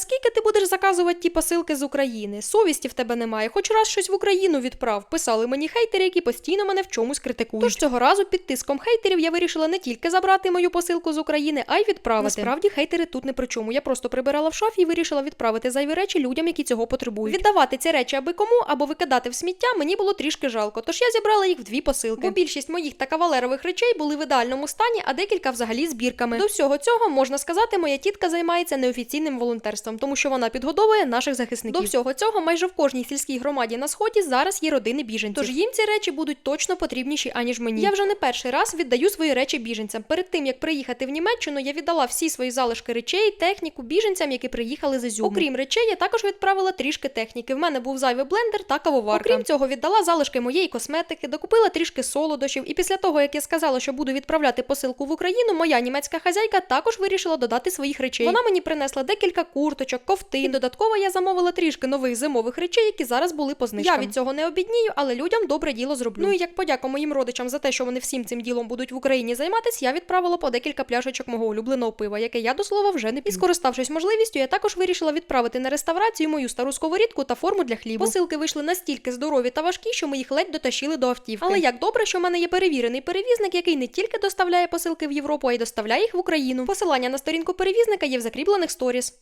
скільки ти будеш заказувати ті посилки з України? Совісті в тебе немає. Хоч раз щось в Україну відправ. Писали мені хейтери, які постійно мене в чомусь критикують. Тож цього разу під тиском хейтерів я вирішила не тільки забрати мою посилку з України, а й відправити. Насправді хейтери тут не при чому. Я просто прибирала в шафі і вирішила відправити зайві речі людям, які цього потребують. Віддавати ці речі аби кому або викидати в сміття мені було трішки жалко. Тож я зібрала їх в дві посилки. Бо більшість моїх та кавалерових речей були в ідеальному стані, а декілька взагалі збірками. До всього цього можна сказати, моя тітка займається неофіційним волонтерством, тому що вона підгодовує наших захисників. До всього цього майже в кожній сільській громаді на сході зараз є родини біженців. Тож їм ці речі будуть точно потрібніші аніж мені. Я вже не перший раз віддаю свої речі біженцям. Перед тим як приїхати в Німеччину, я віддала всі свої залишки речей, техніку біженцям, які приїхали з Ізюму. Окрім речей, я також відправила трішки техніки. В мене був зайвий блендер та кавоварка. Окрім цього, віддала залишки моєї косметики, докупила трішки солодощів. І після того, як я сказала, що буду відправляти посилку в Україну, моя німецька хазяйка також вирішила додати своїх речей. Вона мені принесла декілька курточок, ковтин. І додатково я замовила трішки нових зимових речей, які зараз були по знижкам. Я від цього не обіднію, але людям добре діло зроблю. Ну і як подяка моїм родичам за те, що вони всім цим ділом будуть в Україні займатися, я відправила по декілька пляшечок мого улюбленого пива, яке я до слова вже не п'ю. І скориставшись можливістю, я також вирішила відправити на реставрацію мою стару сковорідку та форму для хлібу. Посилки вийшли настільки здорові та важкі, що ми їх ледь дотащили до автівки. Але як добре, що в мене є перевірений перевізник, який не тільки доставляє посилки в Європу, а й доставляє їх в Україну. Посилання на сторінку перевізника є в закріплених сторіс.